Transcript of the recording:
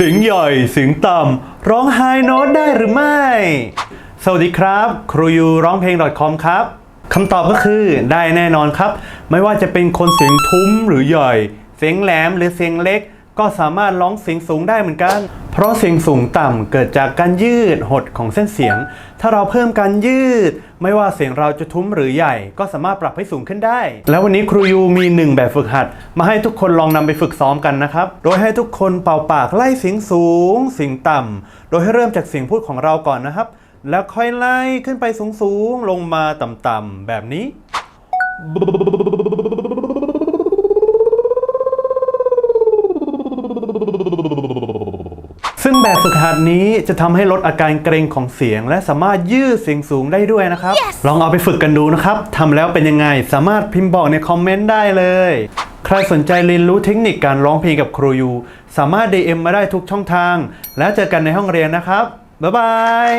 เสียงใหญ่เสียงต่ำร้องไฮโน้ตได้หรือไม่ สวัสดีครับ ครูยูร้องเพลง .com ครับคำตอบก็คือได้แน่นอนครับ ไม่ว่าจะเป็นคนเสียงทุ้มหรือใหญ่ เสียงแหลมหรือเสียงเล็ก ก็สามารถร้องเสียงสูงได้เหมือนกัน เพราะเสียงสูงต่ำเกิดจากการยืดหดของเส้นเสียง ถ้าเราเพิ่มการยืด ไม่ว่าเสียงเราจะทุ้มหรือใหญ่ ก็สามารถปรับให้สูงขึ้นได้ แล้ววันนี้ครูยูมีหนึ่งแบบฝึกหัด มาให้ทุกคนลองนำไปฝึกซ้อมกันนะครับ โดยให้ทุกคนเป่าปากไล่เสียงสูงเสียงต่ำโดยให้เริ่มจากเสียงพูดของเราก่อนนะครับ แล้วค่อยไล่ขึ้นไปสูงๆลงมาต่ำๆแบบนี้ ซึ่งแบบฝึกหัดนี้จะทำให้ลดอาการเกรงของเสียง และสามารถยืดเสียงสูงได้ด้วยนะครับ ลองเอาไปฝึกกันดูนะครับทำแล้วเป็นยังไง สามารถพิมพ์บอกในคอมเมนต์ได้เลย ใครสนใจเรียนรู้เทคนิคการร้องเพลงกับครูยู สามารถ DM มาได้ทุกช่องทาง แล้วเจอกันในห้องเรียนนะครับ บ๊ายบาย